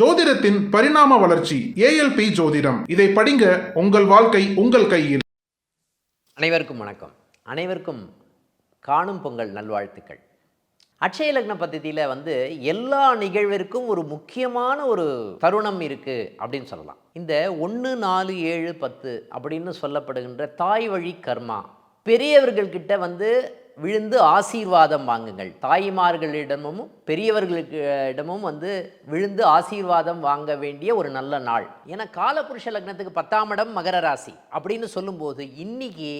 ஜோதிடத்தின் பரிணாம வளர்ச்சி ஏஎல்பி ஜோதிடம். இதை படிங்க உங்கள் வாழ்க்கை உங்கள் கையில். அனைவருக்கும் வணக்கம். அனைவருக்கும் காணும் பொங்கல் நல்வாழ்த்துக்கள். அட்சய லக்ன பദ്ധதியில் வந்து எல்லா நிகழ்விற்கும் ஒரு முக்கியமான ஒரு தருணம் இருக்குது அப்படின்னு சொல்லலாம். இந்த ஒன்று நாலு ஏழு பத்து அப்படின்னு சொல்லப்படுகின்ற தாய் வழி கர்மா. பெரியவர்கள்கிட்ட வந்து விழுந்து ஆசீர்வாதம் வாங்குங்கள். தாய்மார்களிடமும் பெரியவர்களுக்கு இடமும் வந்து விழுந்து ஆசீர்வாதம் வாங்க வேண்டிய ஒரு நல்ல நாள். ஏன்னா காலபுருஷ லக்னத்துக்கு பத்தாம் இடம் மகர ராசி அப்படின்னு சொல்லும்போது இன்னைக்கு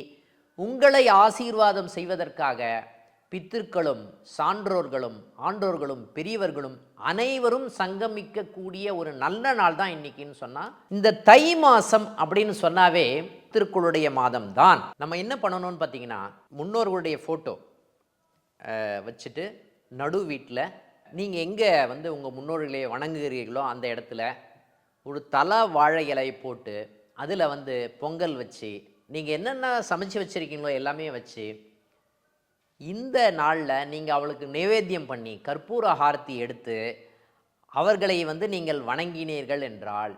உங்களை ஆசீர்வாதம் செய்வதற்காக பித்திருக்களும் சான்றோர்களும் ஆண்டோர்களும் பெரியவர்களும் அனைவரும் சங்கமிக்கக்கூடிய ஒரு நல்ல நாள் தான் இன்னைக்குன்னு சொன்னால் இந்த தை மாதம் அப்படின்னு சொன்னாவே திருக்குளுடைய மாதம் தான். நம்ம என்ன பண்ணணும்னு பார்த்தீங்கன்னா முன்னோர்களுடைய ஃபோட்டோ வச்சுட்டு நடு வீட்டில் நீங்கள் எங்கே வந்து உங்கள் முன்னோர்களை வணங்குகிறீர்களோ அந்த இடத்துல ஒரு தலை வாழை இலை போட்டு அதில் வந்து பொங்கல் வச்சு நீங்கள் என்னென்ன சமைச்சு வச்சுருக்கீங்களோ எல்லாமே வச்சு இந்த நாளில் நீங்கள் அவளுக்கு நைவேத்தியம் பண்ணி கற்பூர ஆர்த்தி எடுத்து அவர்களை வந்து நீங்கள் வணங்கினீர்கள் என்றால்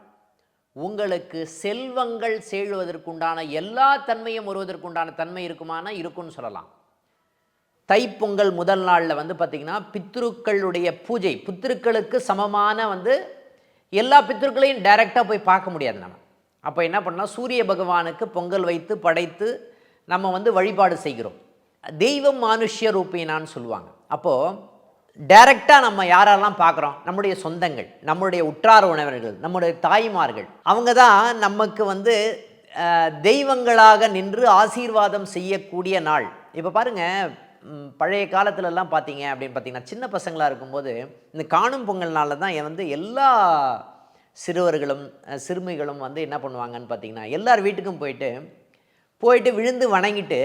உங்களுக்கு செல்வங்கள் சேழுவதற்குண்டான எல்லா தன்மையும் வருவதற்குண்டான தன்மை இருக்குமானா இருக்குன்னு சொல்லலாம். தைப்பொங்கல் முதல் நாளில் வந்து பார்த்திங்கன்னா பித்ருக்களுடைய பூஜை பித்திருக்களுக்கு சமமான வந்து எல்லா பித்ருக்களையும் டைரெக்டாக போய் பார்க்க முடியாது நம்ம. அப்போ என்ன பண்ணால் சூரிய பகவானுக்கு பொங்கல் வைத்து படைத்து நம்ம வந்து வழிபாடு செய்கிறோம். தெய்வம் மானுஷ்ய ரூபினான்னு சொல்லுவாங்க. அப்போது டைரெக்டாக நம்ம யாரெல்லாம் பார்க்குறோம்? நம்முடைய சொந்தங்கள் நம்முடைய உற்றார் உணவர்கள் நம்முடைய தாய்மார்கள். அவங்க தான் நமக்கு வந்து தெய்வங்களாக நின்று ஆசீர்வாதம் செய்யக்கூடிய நாள். இப்போ பாருங்கள் பழைய காலத்துலலாம் பார்த்தீங்க அப்படின்னு பார்த்தீங்கன்னா சின்ன பசங்களாக இருக்கும்போது இந்த காணும் பொங்கல் நாளில் தான் வந்து எல்லா சிறுவர்களும் சிறுமிகளும் வந்து என்ன பண்ணுவாங்கன்னு பார்த்தீங்கன்னா எல்லார் வீட்டுக்கும் போயிட்டு போயிட்டு விழுந்து வணங்கிட்டு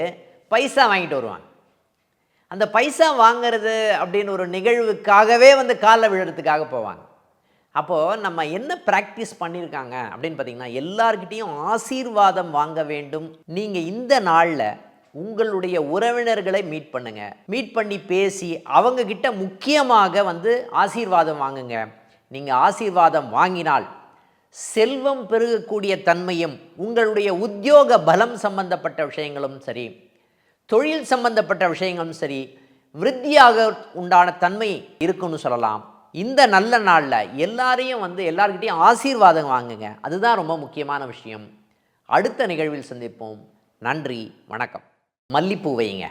பைசா வாங்கிட்டு வருவாங்க. அந்த பைசா வாங்குறது அப்படின்னு ஒரு நிகழ்வுக்காகவே வந்து காலை விழுறதுக்காக போவாங்க. அப்போது நம்ம என்ன ப்ராக்டிஸ் பண்ணியிருக்காங்க அப்படின்னு பார்த்தீங்கன்னா எல்லார்கிட்டேயும் ஆசீர்வாதம் வாங்க வேண்டும். நீங்கள் இந்த நாளில் உங்களுடைய உறவினர்களை மீட் பண்ணுங்க. மீட் பண்ணி பேசி அவங்கக்கிட்ட முக்கியமாக வந்து ஆசீர்வாதம் வாங்குங்க. நீங்கள் ஆசீர்வாதம் வாங்கினால் செல்வம் பெருகக்கூடிய தன்மையும் உங்களுடைய உத்தியோக பலம் சம்பந்தப்பட்ட விஷயங்களும் சரி தொழில் சம்பந்தப்பட்ட விஷயங்களும் சரி விருத்தியாக உண்டான தன்மை இருக்குன்னு சொல்லலாம். இந்த நல்ல நாளில் எல்லாரையும் வந்து எல்லார்கிட்டையும் ஆசீர்வாதம் வாங்குங்க. அதுதான் ரொம்ப முக்கியமான விஷயம். அடுத்த நிகழ்வில் சந்திப்போம். நன்றி வணக்கம். மல்லிப்பூ வைங்க